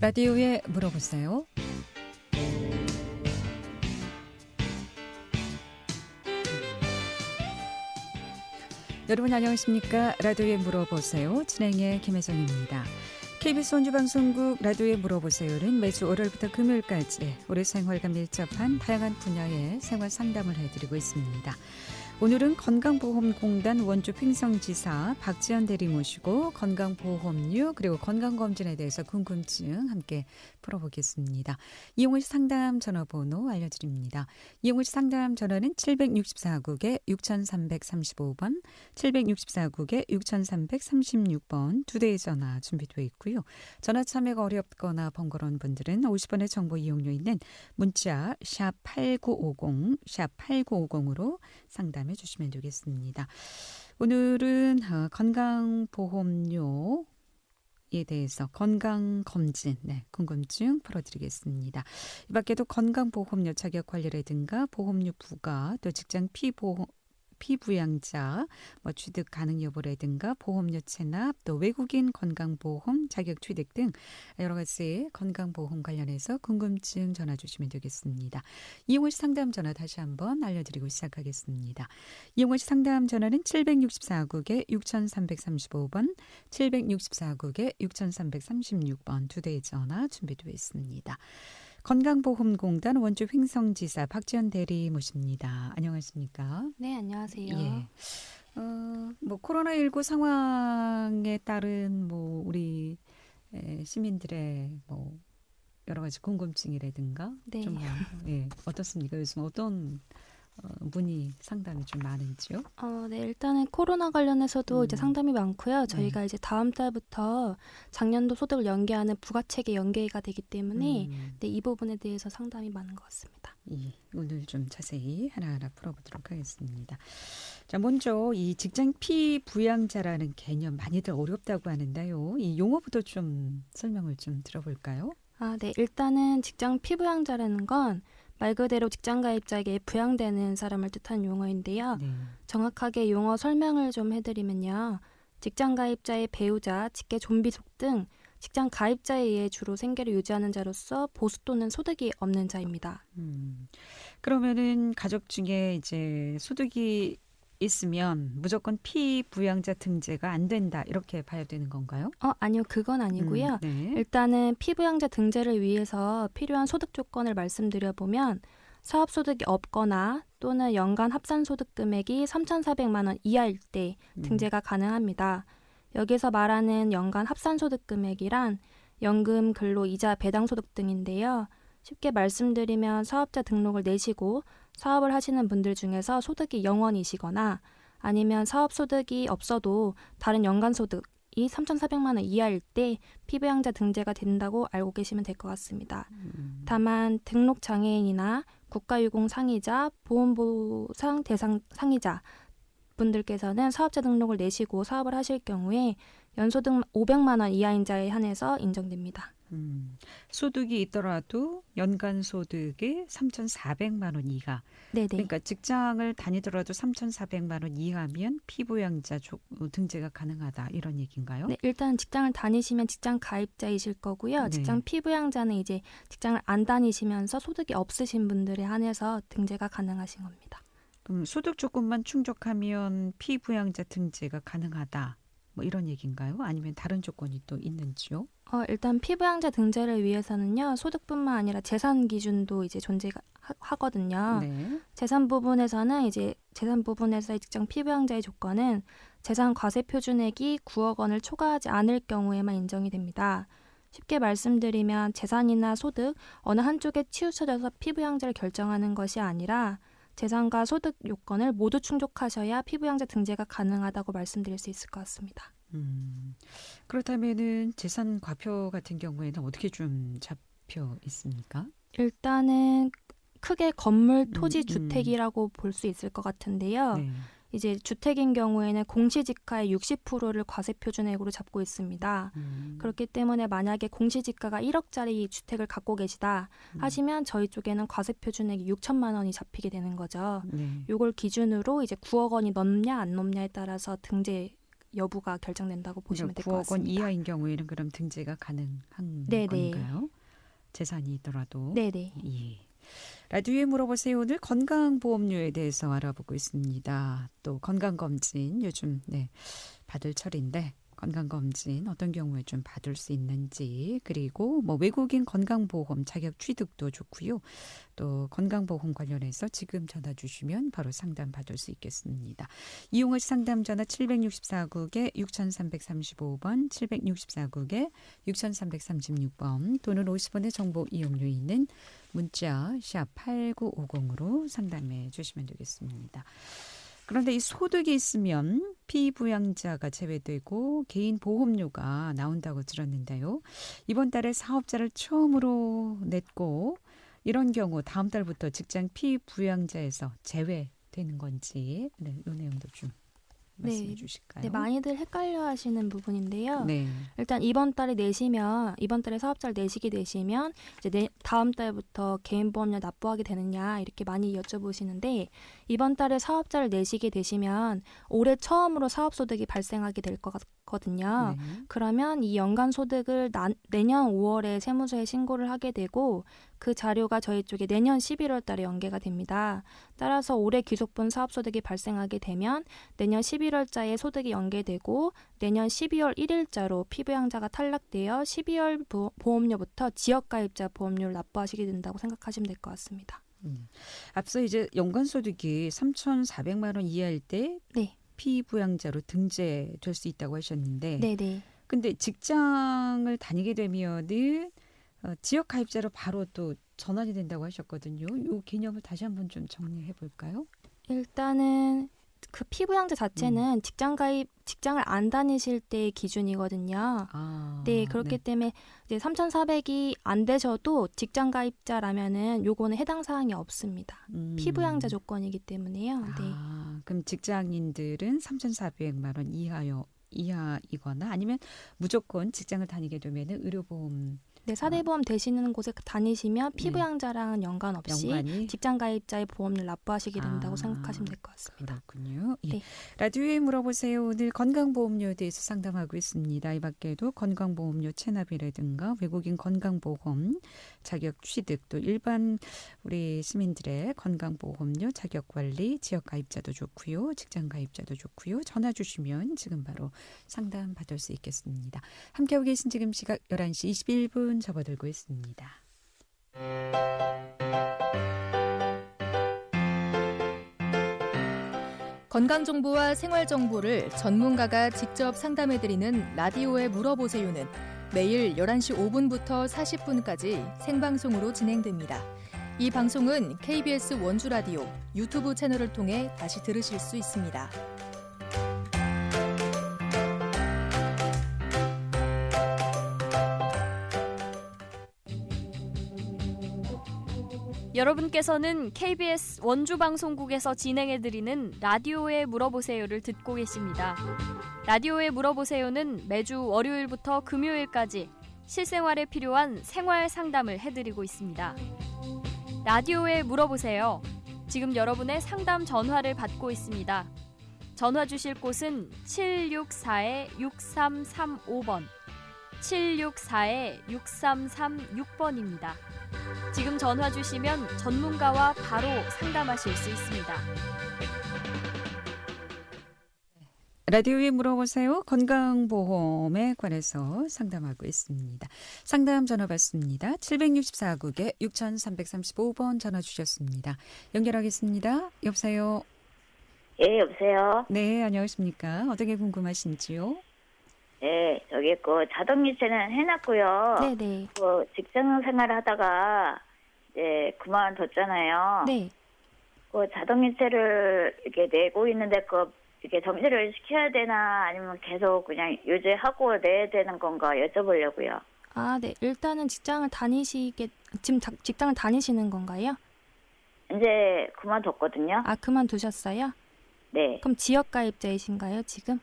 라디오에 물어보세요. 여러분 안녕하십니까? 라디오에 물어보세요. 진행의 김혜정입니다. KBS 원주방송국 라디오에 물어보세요는 매주 월요일부터 금요일까지 우리 생활과 밀접한 다양한 분야의 생활 상담을 해드리고 있습니다. 오늘은 건강보험공단 원주 횡성지사 박지연 대리 모시고 건강보험료 그리고 건강검진에 대해서 궁금증 함께 풀어보겠습니다. 이용을 상담 전화번호 알려드립니다. 이용을 상담 전화는 764국에 6335번, 764국에 6336번 두 대의 전화 준비되어 있고요. 전화 참여가 어렵거나 번거로운 분들은 50원의 정보 이용료 있는 문자 샵 8950, 샵 8950으로 상담 해 주시면 되겠습니다. 오늘은 어, 건강보험료 에 대해서 건강검진, 네, 궁금증 풀어드리겠습니다. 이 밖에도 건강보험료 자격 관리라든가 보험료 부과, 또 직장 피보험, 피부양자, 뭐 취득 가능 여부라든가 보험료 체납, 또 외국인 건강보험 자격 취득 등 여러 가지 건강보험 관련해서 궁금증 전화 주시면 되겠습니다. 이용호 씨 상담 전화 다시 한번 알려드리고 시작하겠습니다. 이용호 씨 상담 전화는 764국에 6335번, 764국에 6336번 두 대의 전화 준비되어 있습니다. 건강보험공단 원주 횡성지사 박지연 대리 모십니다. 안녕하십니까? 네, 안녕하세요. 예. 어, 뭐 코로나19 상황에 따른 뭐 우리 에, 시민들의 뭐 여러 가지 궁금증이라든가 네. 좀 뭐, 예, 어떻습니까? 요즘 어떤 어, 문의 상담이 좀 많은지요? 어, 네, 일단은 코로나 관련해서도 음. 이제 상담이 많고요. 저희가 이제 다음 달부터 작년도 소득을 연계하는 부가체계 연계가 되기 때문에 음, 네, 이 부분에 대해서 상담이 많은 것 같습니다. 예, 오늘 좀 자세히 하나하나 풀어보도록 하겠습니다. 자, 먼저 이 직장 피부양자라는 개념 많이들 어렵다고 하는데요. 이 용어부터 좀 설명을 좀 들어볼까요? 아, 네, 일단은 직장 피부양자라는 건 말 그대로 직장 가입자에게 부양되는 사람을 뜻하는 용어인데요. 네. 정확하게 용어 설명을 좀 해드리면요. 직장 가입자의 배우자, 직계 좀비속 등 직장 가입자에 의해 주로 생계를 유지하는 자로서 보수 또는 소득이 없는 자입니다. 음, 그러면은 가족 중에 이제 소득이 있으면 무조건 피부양자 등재가 안 된다 이렇게 봐야 되는 건가요? 어, 아니요. 그건 아니고요. 음, 네. 일단은 피부양자 등재를 위해서 필요한 소득 조건을 말씀드려 보면 사업 소득이 없거나 또는 연간 합산 소득 금액이 3,400만 원 이하일 때 음, 등재가 가능합니다. 여기서 말하는 연간 합산 소득 금액이란 연금, 근로, 이자, 배당 소득 등인데요. 쉽게 말씀드리면 사업자 등록을 내시고 사업을 하시는 분들 중에서 소득이 0원이시거나 아니면 사업 소득이 없어도 다른 연간 소득이 3,400만 원 이하일 때 피부양자 등재가 된다고 알고 계시면 될 것 같습니다. 음, 다만 등록 장애인이나 국가유공 상이자, 보험보상 대상 상이자 분들께서는 사업자 등록을 내시고 사업을 하실 경우에 연소득 500만 원 이하인 자에 한해서 인정됩니다. 음, 소득이 있더라도 연간 소득이 3,400만 원 이하. 네네. 그러니까 직장을 다니더라도 3,400만 원 이하면 피부양자 조- 등재가 가능하다 이런 얘기인가요? 네, 일단 직장을 다니시면 직장 가입자이실 거고요. 네. 직장 피부양자는 이제 직장을 안 다니시면서 소득이 없으신 분들에 한해서 등재가 가능하신 겁니다. 그럼 소득 조건만 충족하면 피부양자 등재가 가능하다. 뭐 이런 얘기인가요? 아니면 다른 조건이 또 있는지요? 어, 일단 피부양자 등재를 위해서는요. 소득뿐만 아니라 재산 기준도 이제 존재가 하, 하거든요. 네. 재산 부분에서는 이제 재산 부분에서의 직장 피부양자의 조건은 재산 과세 표준액이 9억 원을 초과하지 않을 경우에만 인정이 됩니다. 쉽게 말씀드리면 재산이나 소득 어느 한쪽에 치우쳐져서 피부양자를 결정하는 것이 아니라 재산과 소득 요건을 모두 충족하셔야 피부양자 등재가 가능하다고 말씀드릴 수 있을 것 같습니다. 음, 그렇다면은 재산 과표 같은 경우에는 어떻게 좀 잡혀 있습니까? 일단은 크게 건물, 토지, 음, 음. 주택이라고 볼 수 있을 것 같은데요. 네. 이제 주택인 경우에는 공시지가의 60%를 과세 표준액으로 잡고 있습니다. 음, 그렇기 때문에 만약에 공시지가가 1억짜리 주택을 갖고 계시다 음. 하시면 저희 쪽에는 과세 표준액이 6천만 원이 잡히게 되는 거죠. 네. 요걸 기준으로 이제 9억 원이 넘냐 안 넘냐에 따라서 등재 여부가 결정된다고 보시면 될것 9억 원 같습니다. 이하인 경우에는 그럼 등재가 가능한 네, 네. 건가요? 재산이 있더라도. 네네. 예. 라디오에 물어보세요. 오늘 건강보험료에 대해서 알아보고 있습니다. 또 건강검진 요즘 네, 받을 철인데 건강검진 어떤 경우에 좀 받을 수 있는지 그리고 뭐 외국인 건강보험 자격 취득도 좋고요. 또 건강보험 관련해서 지금 전화 주시면 바로 상담 받을 수 있겠습니다. 이용하시 상담 전화 764국에 6335번 764국에 6336번 또는 50원의 정보 이용료 있는 문자 샵 8950으로 상담해 주시면 되겠습니다. 그런데 이 소득이 있으면 피부양자가 제외되고 개인 보험료가 나온다고 들었는데요. 이번 달에 사업자를 처음으로 냈고 이런 경우 다음 달부터 직장 피부양자에서 제외되는 건지 네, 이 내용도 좀 말씀해 네. 주실까요? 네, 많이들 헷갈려 하시는 부분인데요. 네. 일단 이번 달에 내시면 이번 달에 사업자를 내시게 되시면 이제 내, 다음 달부터 개인 보험료 납부하게 되느냐 이렇게 많이 여쭤보시는데 이번 달에 사업자를 내시게 되시면 올해 처음으로 사업 소득이 발생하게 될 것 같거든요. 네. 그러면 이 연간 소득을 나, 내년 5월에 세무서에 신고를 하게 되고 그 자료가 저희 쪽에 내년 11월 달에 연계가 됩니다. 따라서 올해 귀속분 사업 소득이 발생하게 되면 내년 11월자에 소득이 연계되고 내년 12월 1일자로 피부양자가 탈락되어 12월 보, 보험료부터 지역가입자 보험료를 납부하시게 된다고 생각하시면 될 것 같습니다. 음. 앞서 이제 연간 소득이 3,400만 원 이하일 때 네, 피부양자로 등재될 수 있다고 하셨는데 네, 네. 근데 직장을 다니게 되면은 어, 지역 가입자로 바로 또 전환이 된다고 하셨거든요. 이 개념을 다시 한번 좀 정리해 볼까요? 일단은 그 피부양자 자체는 직장 가입 직장을 안 다니실 때의 기준이거든요. 아, 네, 그렇기 때문에 이제 3,400이 안 되셔도 직장 가입자라면은 요거는 해당 사항이 없습니다. 음. 피부양자 조건이기 때문에요. 네. 아, 그럼 직장인들은 3,400만 원 이하여 이하이거나 아니면 무조건 직장을 다니게 되면은 의료보험 네, 사대보험 되시는 곳에 다니시면 네. 피부양자랑은 연관 없이 연관이 직장 가입자의 보험료를 납부하시게 된다고 아. 생각하시면 될 것 같습니다. 그렇군요. 예. 네. 라디오에 물어보세요. 오늘 건강보험료에 대해서 상담하고 있습니다. 이 밖에도 건강보험료 체납이라든가 외국인 건강보험 자격 취득 또 일반 우리 시민들의 건강보험료 자격 관리 지역 가입자도 좋고요. 직장 가입자도 좋고요. 전화 주시면 지금 바로 상담 받을 수 있겠습니다. 함께하고 계신 지금 시각 11시 21분 접어들고 있습니다. 건강 정보와 생활 정보를 전문가가 직접 상담해 드리는 라디오에 물어보세요는 매일 11시 5분부터 40분까지 생방송으로 진행됩니다. 이 방송은 KBS 원주 라디오 유튜브 채널을 통해 다시 들으실 수 있습니다. 여러분께서는 KBS 원주 방송국에서 진행해 드리는 라디오에 물어보세요를 듣고 계십니다. 라디오에 물어보세요는 매주 월요일부터 금요일까지 실생활에 필요한 생활 상담을 해 드리고 있습니다. 라디오에 물어보세요. 지금 여러분의 상담 전화를 받고 있습니다. 전화 주실 곳은 764-6335번, 764-6336번입니다. 지금 전화 주시면 전문가와 바로 상담하실 수 있습니다. 라디오에 물어보세요. 건강보험에 관해서 상담하고 있습니다. 상담 전화 받습니다. 764국에 6335번 전화 주셨습니다. 연결하겠습니다. 여보세요. 예, 여보세요. 네, 안녕하십니까. 어떻게 궁금하신지요? 예, 저기 그 자동 이체는 해놨고요. 네, 네. 그 직장 생활하다가 이제 그만뒀잖아요. 네. 그 자동 이체를 이렇게 내고 있는데 그 이렇게 정지를 시켜야 되나 아니면 계속 그냥 유지하고 내야 되는 건가 여쭤보려고요. 아, 네. 일단은 직장을 다니시게 지금 자- 직장을 다니시는 건가요? 이제 그만뒀거든요. 아, 그만두셨어요? 네. 그럼 지역 가입자이신가요, 지금?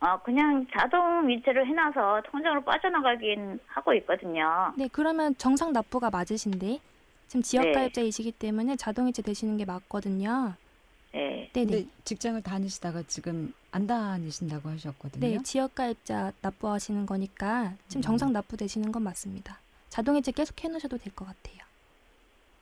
어, 그냥 자동 위치를 해놔서 통장으로 빠져나가긴 하고 있거든요. 네, 그러면 정상 납부가 맞으신데 지금 지역 네. 가입자이시기 때문에 자동이체 되시는 게 맞거든요. 네. 네네. 근데 직장을 다니시다가 지금 안 다니신다고 하셨거든요. 네, 지역가입자 납부하시는 거니까 지금 음. 정상 납부 되시는 건 맞습니다. 자동이체 계속 해놓으셔도 될 것 같아요.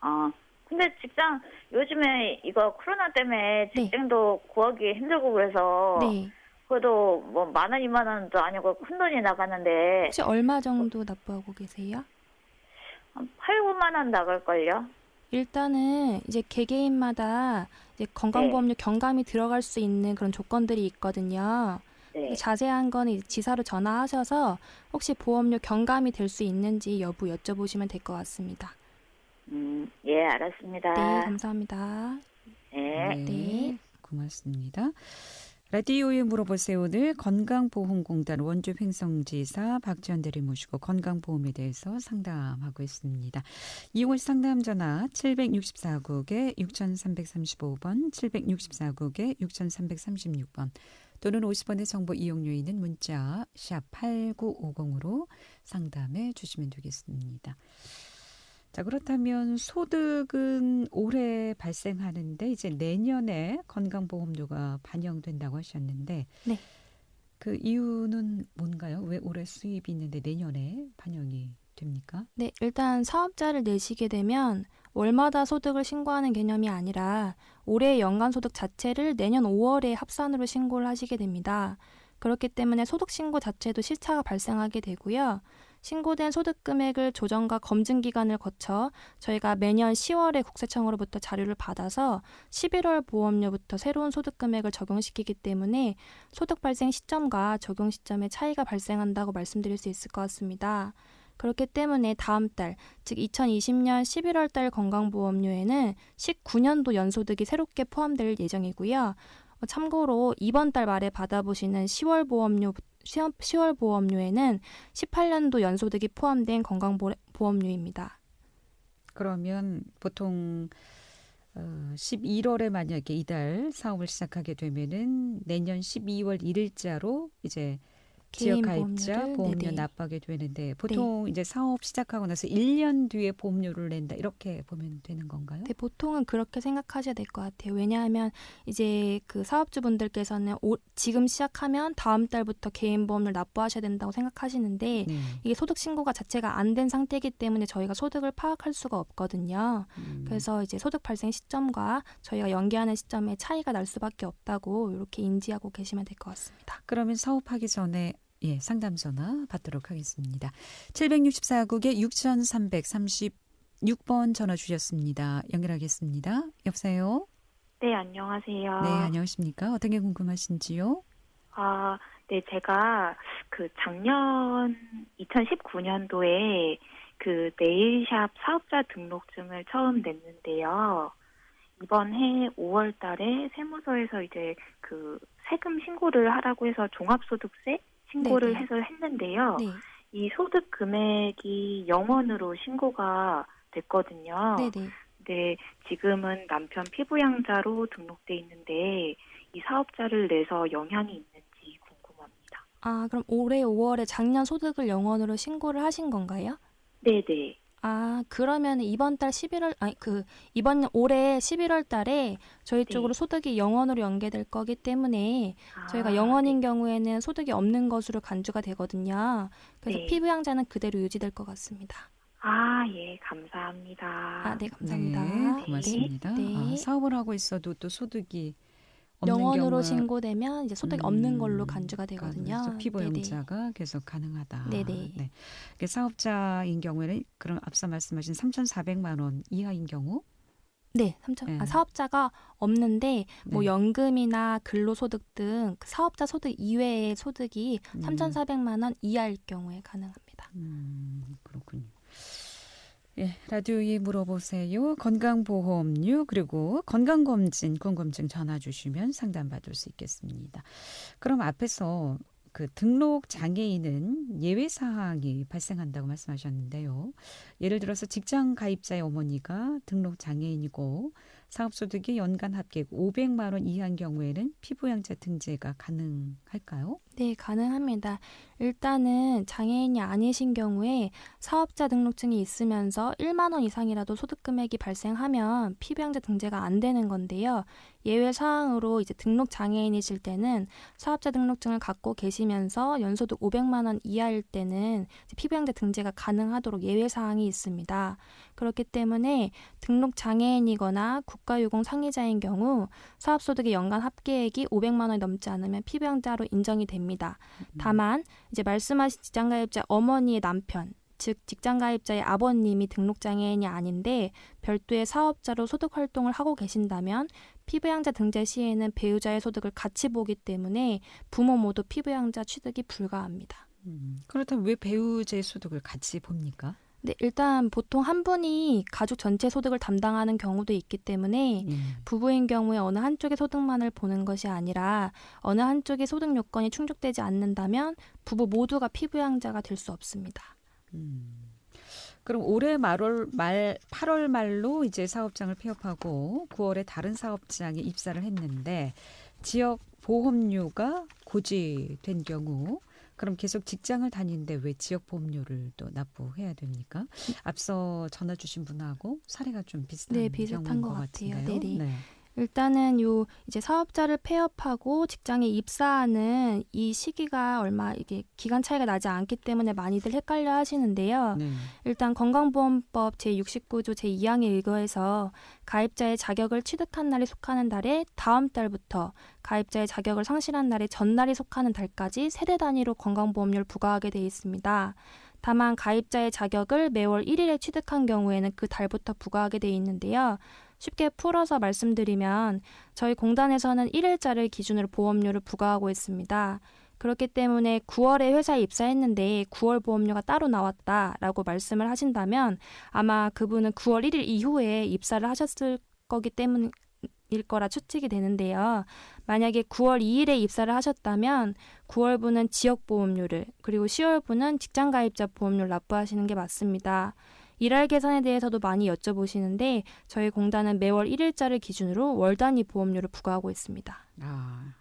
아, 근데 직장 요즘에 이거 코로나 때문에 네. 직장도 구하기 힘들고 그래서 네. 그래도 뭐 만 원, 이만 원도 아니고 큰 돈이 나가는데 혹시 얼마 정도 납부하고 계세요? 한 8, 9만 원 나갈걸요? 일단은 이제 개개인마다 이제 건강보험료 경감이 들어갈 수 있는 그런 조건들이 있거든요. 네. 자세한 이제 지사로 전화하셔서 혹시 보험료 경감이 될 수 있는지 여부 여쭤보시면 될 것 같습니다. 음, 예, 알았습니다. 네, 감사합니다. 네. 네. 고맙습니다. 라디오에 물어보세요. 오늘 건강보험공단 원주 횡성지사 박지원 대리 모시고 건강보험에 대해서 상담하고 있습니다. 이용을 상담 전화 764국에 6335번, 764국에 6336번 또는 50원의 정보 이용료 있는 문자 샵 8950으로 상담해 주시면 되겠습니다. 자, 그렇다면 소득은 올해 발생하는데 이제 내년에 건강보험료가 반영된다고 하셨는데 네. 그 이유는 뭔가요? 왜 올해 수입이 있는데 내년에 반영이 됩니까? 네, 일단 사업자를 내시게 되면 월마다 소득을 신고하는 개념이 아니라 올해 연간 소득 자체를 내년 5월에 합산으로 신고를 하시게 됩니다. 그렇기 때문에 소득 신고 자체도 시차가 발생하게 되고요. 신고된 소득 금액을 조정과 검증 기간을 거쳐 저희가 매년 10월에 국세청으로부터 자료를 받아서 11월 보험료부터 새로운 소득 금액을 적용시키기 때문에 소득 발생 시점과 적용 시점에 차이가 발생한다고 말씀드릴 수 있을 것 같습니다. 그렇기 때문에 다음 달, 즉 2020년 11월 달 건강보험료에는 19년도 연소득이 새롭게 포함될 예정이고요. 어, 참고로 이번 달 말에 받아보시는 10월 보험료 10월 보험료에는 18년도 연소득이 포함된 건강보험료입니다. 그러면 보통 어, 11월에 만약에 이달 사업을 시작하게 되면은 내년 12월 1일자로 이제 지역 가입자 보험료. 납부하게 되는데 보통 이제 사업 시작하고 나서 1년 뒤에 보험료를 낸다 이렇게 보면 되는 건가요? 네, 보통은 그렇게 생각하셔야 될 것 같아요. 왜냐하면 이제 그 사업주분들께서는 오- 지금 시작하면 다음 달부터 개인 보험을 납부하셔야 된다고 생각하시는데 네. 이게 소득 신고가 자체가 안 된 상태이기 때문에 저희가 소득을 파악할 수가 없거든요. 음. 그래서 이제 소득 발생 시점과 저희가 연계하는 시점에 차이가 날 수밖에 없다고 이렇게 인지하고 계시면 될 것 같습니다. 그러면 사업하기 전에 예, 상담 전화 받도록 하겠습니다. 764국에 6336번 전화 주셨습니다. 연결하겠습니다. 여보세요? 네, 안녕하세요. 네, 안녕하십니까? 어떤 게 궁금하신지요? 아, 네, 제가 그 작년 2019년도에 그 네일샵 사업자 등록증을 처음 냈는데요. 이번 해 5월 달에 세무서에서 이제 그 세금 신고를 하라고 해서 종합소득세 신고를 네네. 해서 했는데요. 네, 이 소득 금액이 0원으로 신고가 됐거든요. 네, 지금은 남편 피부양자로 등록돼 있는데 이 사업자를 내서 영향이 있는지 궁금합니다. 아, 그럼 올해 5월에 작년 소득을 영원으로 신고를 하신 건가요? 네, 네. 아, 그러면 이번 달 11월, 아니, 그, 이번 올해 11월 달에 저희 네. 쪽으로 소득이 영원으로 연계될 거기 때문에 저희가 아, 영원인 경우에는 소득이 없는 것으로 간주가 되거든요. 그래서 네. 피부양자는 그대로 유지될 것 같습니다. 아, 예, 감사합니다. 아, 네, 감사합니다. 네, 고맙습니다. 네, 네. 아, 사업을 하고 있어도 또 소득이 영원으로 신고되면 이제 소득이 음, 없는 걸로 간주가 그러니까 되거든요. 그래서 피부 네네. 계속 가능하다. 네네. 네. 그 사업자인 경우에는 그럼 앞서 말씀하신 3,400만 원 이하인 경우 네, 삼천. 네. 아, 사업자가 없는데 뭐 네. 연금이나 근로소득 등그 사업자 소득 이외의 소득이 음. 3,400만 원 이하일 경우에 가능합니다. 음, 그렇군요. 예, 라디오에 물어보세요. 건강보험료 그리고 건강검진, 건검증 전화 주시면 상담받을 수 있겠습니다. 그럼 앞에서 그 등록 장애인은 예외 사항이 발생한다고 말씀하셨는데요. 예를 들어서 직장 가입자의 어머니가 등록 장애인이고 사업소득이 연간 합계 500만 원 이하인 경우에는 피부양자 등재가 가능할까요? 네, 가능합니다. 일단은 장애인이 아니신 경우에 사업자 등록증이 있으면서 1만 원 이상이라도 소득 금액이 발생하면 피부양자 등재가 안 되는 건데요. 예외 사항으로 이제 등록 장애인이실 때는 사업자 등록증을 갖고 계시면서 연소득 500만 원 이하일 때는 피부양자 등재가 가능하도록 예외 사항이 있습니다. 그렇기 때문에 등록 장애인이거나 국 가유공 상의자인 경우 사업소득의 연간 합계액이 500만 원이 넘지 않으면 피부양자로 인정이 됩니다. 다만 이제 말씀하신 직장가입자 어머니의 남편 즉 직장가입자의 아버님이 등록장애인이 아닌데 별도의 사업자로 소득 활동을 하고 계신다면 피부양자 등재 시에는 배우자의 소득을 같이 보기 때문에 부모 모두 피부양자 취득이 불가합니다. 음, 그렇다면 왜 배우자의 소득을 같이 봅니까? 네, 일단 보통 한 분이 가족 전체 소득을 담당하는 경우도 있기 때문에 예. 부부인 경우에 어느 한쪽의 소득만을 보는 것이 아니라 어느 한쪽의 소득 요건이 충족되지 않는다면 부부 모두가 피부양자가 될 수 없습니다. 음. 그럼 올해 말월 말 8월 말로 이제 사업장을 폐업하고 9월에 다른 사업장에 입사를 했는데 지역 보험료가 고지된 경우 그럼 계속 직장을 다니는데 왜 지역 보험료를 또 납부해야 됩니까? 앞서 전화 주신 분하고 사례가 좀 비슷한 네, 비슷한 것 것 같아요. 같은데요. 네네. 네. 일단은 요 이제 사업자를 폐업하고 직장에 입사하는 이 시기가 얼마 이게 기간 차이가 나지 않기 때문에 많이들 헷갈려 하시는데요. 네. 일단 건강보험법 제69조 제2항에 의거해서 가입자의 자격을 취득한 날이 속하는 달에 다음 달부터 가입자의 자격을 상실한 날의 전날이 속하는 달까지 세대 단위로 건강보험료를 부과하게 돼 있습니다. 다만 가입자의 자격을 매월 1일에 취득한 경우에는 그 달부터 부과하게 돼 있는데요. 쉽게 풀어서 말씀드리면 저희 공단에서는 1일자를 기준으로 보험료를 부과하고 있습니다. 그렇기 때문에 9월에 회사에 입사했는데 9월 보험료가 따로 나왔다라고 말씀을 하신다면 아마 그분은 9월 1일 이후에 입사를 하셨을 거기 때문일 거라 추측이 되는데요. 만약에 9월 2일에 입사를 하셨다면 9월분은 지역 보험료를 그리고 10월분은 직장 가입자 보험료를 납부하시는 게 맞습니다. 일할 계산에 대해서도 많이 여쭤보시는데 저희 공단은 매월 1일자를 기준으로 월 단위 보험료를 부과하고 있습니다. 아,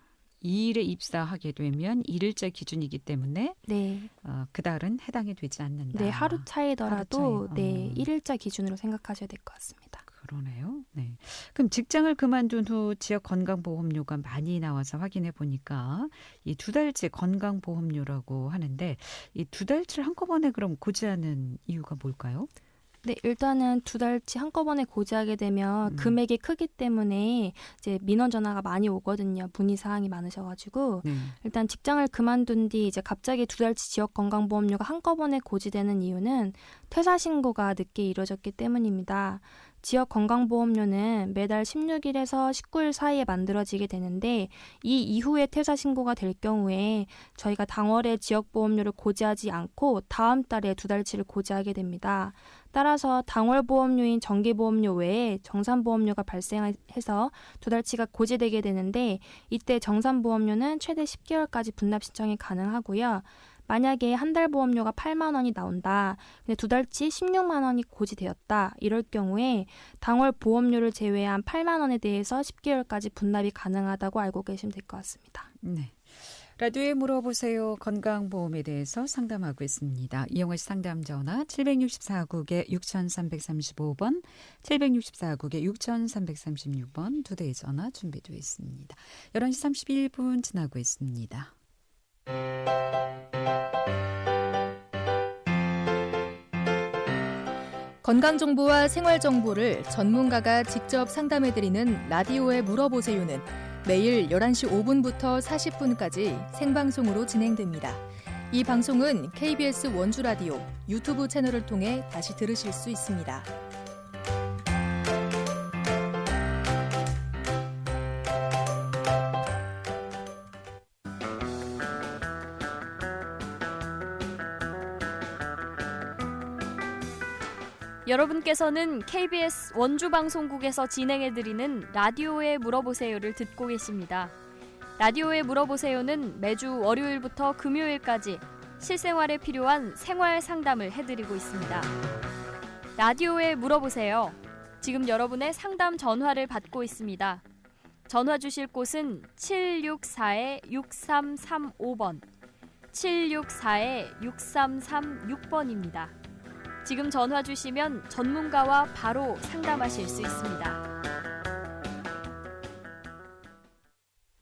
2일에 입사하게 되면 1일자 기준이기 때문에 네. 어, 그 달은 해당이 되지 않는다. 네, 하루 차이더라도 하루 차이. 네, 어. 1일자 기준으로 생각하셔야 될 것 같습니다. 그러네요. 네. 그럼 직장을 그만둔 후 지역 건강보험료가 많이 나와서 확인해 보니까 이 두 달치 건강보험료라고 하는데 이 두 달치를 한꺼번에 그럼 고지하는 이유가 뭘까요? 네, 일단은 두 달치 한꺼번에 고지하게 되면 음. 금액이 크기 때문에 이제 민원 전화가 많이 오거든요. 문의 사항이 많으셔가지고 네. 일단 직장을 그만둔 뒤 이제 갑자기 두 달치 지역 건강보험료가 한꺼번에 고지되는 이유는 퇴사 신고가 늦게 이루어졌기 때문입니다. 지역 건강보험료는 매달 16일에서 19일 사이에 만들어지게 되는데 이 이후에 퇴사 신고가 될 경우에 저희가 당월에 지역 보험료를 고지하지 않고 다음 달에 두 달치를 고지하게 됩니다. 따라서 당월 보험료인 정기 보험료 외에 정산 보험료가 발생해서 두 달치가 고지되게 되는데 이때 정산 보험료는 최대 10개월까지 분납 신청이 가능하고요. 만약에 한 달 보험료가 8만 원이 나온다. 근데 두 달치 16만 원이 고지되었다. 이럴 경우에 당월 보험료를 제외한 8만 원에 대해서 10개월까지 분납이 가능하다고 알고 계시면 될 것 같습니다. 네. 라디오에 물어보세요. 건강보험에 대해서 상담하고 있습니다. 이용하 씨 상담 전화 764국에 6335번, 764국에 6336번 두 대의 전화 준비되어 있습니다. 11시 31분 지나고 있습니다. 건강 정보와 생활 정보를 전문가가 직접 상담해 드리는 라디오에 물어보세요는 매일 11시 5분부터 40분까지 생방송으로 진행됩니다. 이 방송은 KBS 원주 라디오 유튜브 채널을 통해 다시 들으실 수 있습니다. 여러분께서는 KBS 원주 방송국에서 진행해 드리는 라디오에 물어보세요를 듣고 계십니다. 라디오에 물어보세요는 매주 월요일부터 금요일까지 실생활에 필요한 생활 상담을 해 드리고 있습니다. 라디오에 물어보세요. 지금 여러분의 상담 전화를 받고 있습니다. 전화 주실 곳은 764-6335번, 764-6336번입니다. 지금 전화 주시면 전문가와 바로 상담하실 수 있습니다.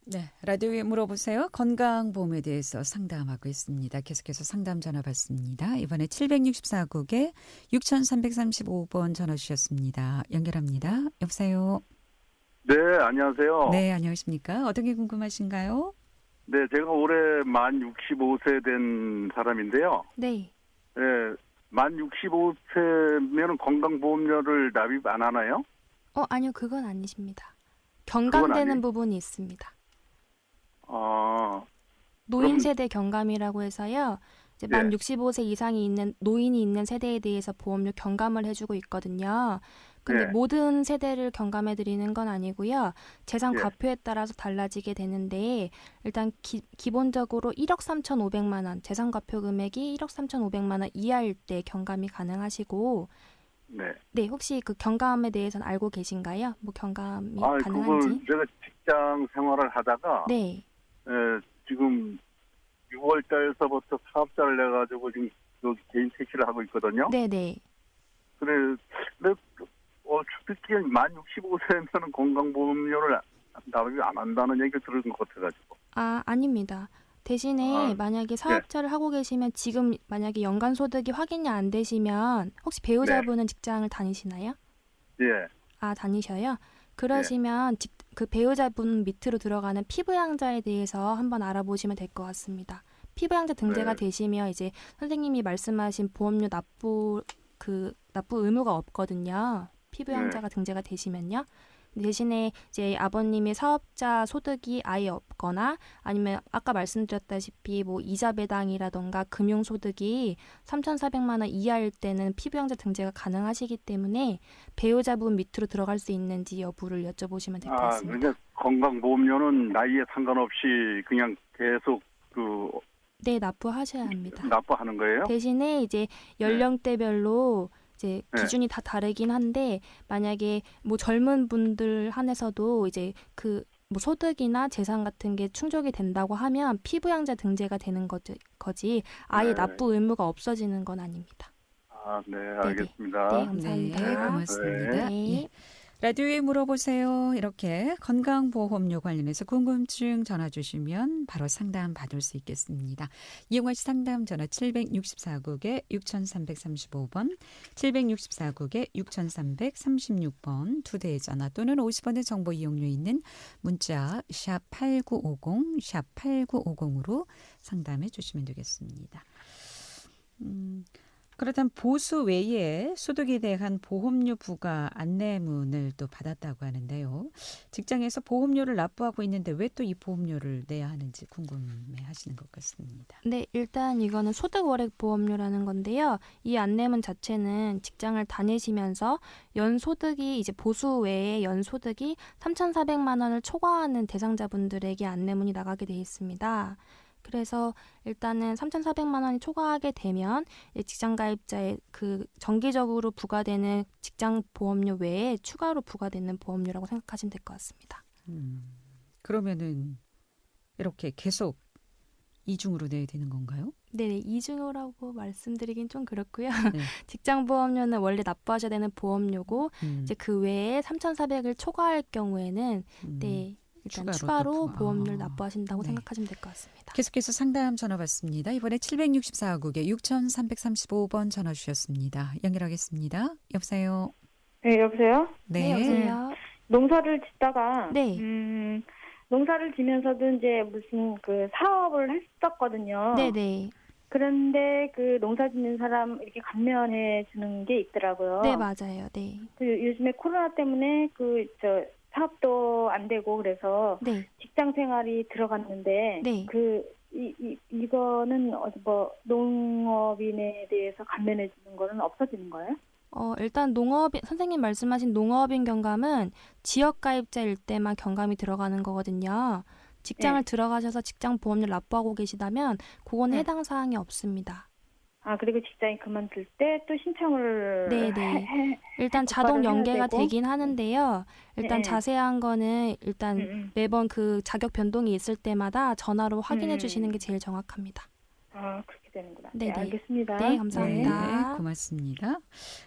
네, 라디오에 물어보세요. 건강보험에 대해서 상담하고 있습니다. 계속해서 상담 전화 받습니다. 이번에 764국에 6335번 전화 주셨습니다. 연결합니다. 여보세요. 네, 안녕하세요. 네, 안녕하십니까? 어떤 게 궁금하신가요? 네, 제가 올해 만 65세 된 사람인데요. 네. 네, 만 65세면 건강보험료를 납입 안 하나요? 어, 아니요. 그건 아니십니다. 경감되는 부분이 있습니다. 아, 노인 그럼- 세대 경감이라고 해서요. 이제 예. 만 65세 이상이 있는 노인이 있는 세대에 대해서 보험료 경감을 해주고 있거든요. 근데 예. 모든 세대를 경감해 드리는 건 아니고요. 재산 예. 과표에 따라서 달라지게 되는데 일단 기, 기본적으로 1억 3,500만 원 재산 과표 금액이 1억 3,500만 원 이하일 때 경감이 가능하시고 네. 네 혹시 그 경감에 대해서는 알고 계신가요? 뭐 경감이 아, 가능한지? 그걸 제가 직장 생활을 하다가 네. 예, 지금 6월 달서부터 사업자를 내 가지고 지금 여기 개인 택시를 하고 있거든요. 네, 네. 그래, 근데 어, 특히 만 65세면은 건강보험료를 납입 안 한다는 얘기 들은 것 같아가지고. 아, 아닙니다. 대신에 아, 만약에 사업자를 하고 계시면 지금 만약에 연간 소득이 확인이 안 되시면 혹시 배우자분은 직장을 다니시나요? 예. 아, 다니셔요? 그러시면 직- 그 배우자분 밑으로 들어가는 피부양자에 대해서 한번 알아보시면 될 것 같습니다. 피부양자 등재가 네. 되시면 이제 선생님이 말씀하신 보험료 납부 그 납부 의무가 없거든요. 피부양자가 등재가 되시면요. 대신에 이제 아버님의 사업자 소득이 아예 없거나 아니면 아까 말씀드렸다시피 뭐 이자 배당이라던가 금융 소득이 3,400만 원 이하일 때는 피부양자 등재가 가능하시기 때문에 배우자분 밑으로 들어갈 수 있는지 여부를 여쭤보시면 될것 아, 같습니다. 그러니까 건강보험료는 나이에 상관없이 그냥 계속 그 네, 납부하셔야 합니다. 납부하는 거예요? 대신에 이제 연령대별로 이제 네. 기준이 다 다르긴 한데 만약에 뭐 젊은 분들 한해서도 이제 그 뭐 소득이나 재산 같은 게 충족이 된다고 하면 피부양자 등재가 되는 거지, 거지 아예 네. 납부 의무가 없어지는 건 아닙니다. 아, 네, 알겠습니다. 네, 감사합니다. 네, 고맙습니다. 네. 예. 라디오에 물어보세요. 이렇게 건강보험료 관련해서 궁금증 전화 주시면 바로 상담 받을 수 있겠습니다. 이용하시 상담 전화 764국에 6335번, 764국에 6336번 두 대의 전화 또는 50원의 정보 이용료 있는 문자 샵 8950, 샵 8950으로 상담해 주시면 되겠습니다. 음, 그렇다면 보수 외에 소득에 대한 보험료 부과 안내문을 또 받았다고 하는데요. 직장에서 보험료를 납부하고 있는데 왜 또 이 보험료를 내야 하는지 궁금해 하시는 것 같습니다. 네, 일단 이거는 소득 월액 보험료라는 건데요. 이 안내문 자체는 직장을 다니시면서 연 소득이 이제 보수 외에 연 소득이 3,400만 원을 초과하는 대상자분들에게 안내문이 나가게 돼 있습니다. 그래서 일단은 3,400만 원이 초과하게 되면 직장 가입자의 그 정기적으로 부과되는 직장 보험료 외에 추가로 부과되는 보험료라고 생각하시면 될 것 같습니다. 음, 그러면은 이렇게 계속 이중으로 내야 되는 건가요? 네, 이중호라고 말씀드리긴 좀 그렇고요. 네. 직장 보험료는 원래 납부하셔야 되는 보험료고 음, 이제 그 외에 3,400을 초과할 경우에는 음. 네 일단 추가로 추가로, 또 부과- 보험료를 아, 납부하신다고 네. 생각하시면 될 것 같습니다. 계속해서 상담 전화 받습니다. 이번에 764국에 6335번 전화 주셨습니다. 연결하겠습니다. 여보세요. 네, 여보세요? 네, 여보세요. 농사를 짓다가 네. 음, 농사를 지면서도 이제 무슨 그 사업을 했었거든요. 네, 네. 그런데 그 농사 짓는 사람 이렇게 감면해 주는 게 있더라고요. 네, 맞아요. 네. 그 요즘에 코로나 때문에 그 저 사업도 안 되고 그래서 네. 직장 생활이 들어갔는데 네. 그 이, 이, 이거는 어디 뭐 농업인에 대해서 감면해 주는 거는 없어지는 거예요? 어, 일단 농업인 선생님 말씀하신 농업인 경감은 지역 가입자일 때만 경감이 들어가는 거거든요. 직장을 네. 들어가셔서 직장 보험료 납부하고 계시다면 그거는 네. 해당 사항이 없습니다. 아 그리고 직장이 그만둘 때 또 신청을 네, 네. 해, 해, 일단 자동 연계가. 되긴 하는데요. 일단 네. 자세한 거는 일단 음, 음. 매번 그 자격 변동이 있을 때마다 전화로 확인해 음. 주시는 게 제일 정확합니다. 아 그렇게 되는구나. 네, 네, 네. 알겠습니다. 네, 감사합니다. 네, 고맙습니다.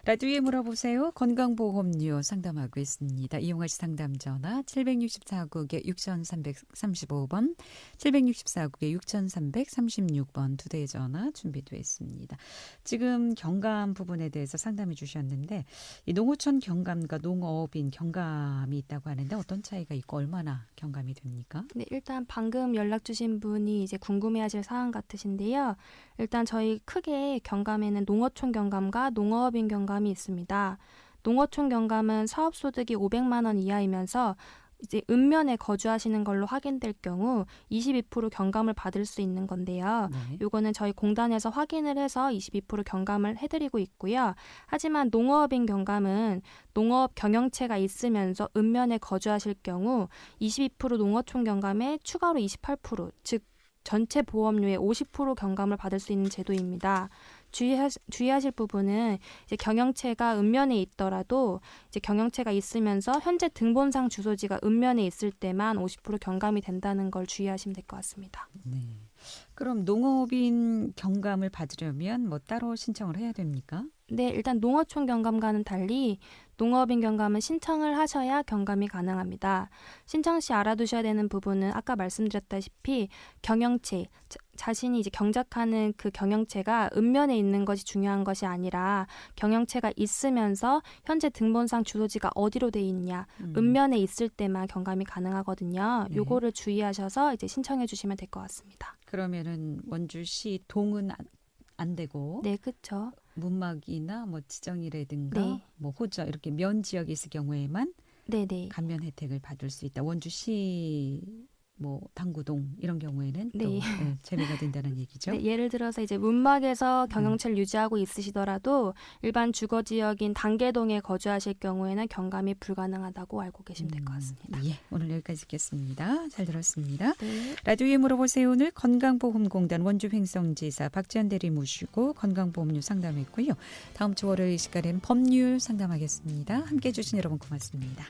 라디오에 물어보세요. 건강보험료 상담하고 있습니다. 이용하시 상담 전화 764국에 6335번, 764국에 6336번 두 대의 전화 준비되어 있습니다. 지금 경감 부분에 대해서 상담해 주셨는데 이 농어촌 경감과 농어업인 경감이 있다고 하는데 어떤 차이가 있고 얼마나 경감이 됩니까? 네, 일단 방금 연락 주신 분이 이제 궁금해하실 사항 같으신데요. 일단 저희 크게 경감에는 농어촌 경감과 농어업인 경감이 있습니다. 농어촌 경감은 사업 소득이 500만 원 이하이면서 이제 읍면에 거주하시는 걸로 확인될 경우 22% 경감을 받을 수 있는 건데요. 네. 요거는 저희 공단에서 확인을 해서 22% 경감을 해드리고 있고요. 하지만 농어업인 경감은 농업 경영체가 있으면서 읍면에 거주하실 경우 22% 농어촌 경감에 추가로 28%, 즉 전체 보험료의 50% 경감을 받을 수 있는 제도입니다. 주의하, 주의하 실 부분은 이제 경영체가 읍면에 있더라도 이제 경영체가 있으면서 현재 등본상 주소지가 읍면에 있을 때만 50% 경감이 된다는 걸 주의하시면 될 것 같습니다. 네. 그럼 농업인 경감을 받으려면 뭐 따로 신청을 해야 됩니까? 네, 일단 농어촌 경감과는 달리 농업인 경감은 신청을 하셔야 경감이 가능합니다. 신청 시 알아두셔야 되는 부분은 아까 말씀드렸다시피 경영체, 자, 자신이 이제 경작하는 그 경영체가 읍면에 있는 것이 중요한 것이 아니라 경영체가 있으면서 현재 등본상 주소지가 어디로 돼 있냐, 음. 읍면에 있을 때만 경감이 가능하거든요. 네. 요거를 주의하셔서 이제 신청해 주시면 될 것 같습니다. 그러면은 원주시 동은 안, 안 되고 네, 그렇죠. 문막이나 뭐 지정이라든가 네. 뭐 호저 이렇게 면 지역에 있을 경우에만 네, 네. 감면 혜택을 받을 수 있다. 원주시 뭐 당구동 이런 경우에는 또 네. 네, 제외가 된다는 얘기죠. 네, 예를 들어서 이제 문막에서 경영체를 유지하고 있으시더라도 일반 주거 지역인 단계동에 거주하실 경우에는 경감이 불가능하다고 알고 계시면 될 것 같습니다. 음, 예, 오늘 여기까지 듣겠습니다. 잘 들었습니다. 네. 라디오에 물어보세요. 오늘 건강보험공단 원주 횡성지사 박지현 대리 모시고 건강보험료 상담했고요. 다음 주 월요일 이 시간에는 법률 상담하겠습니다. 함께해 주신 여러분 고맙습니다.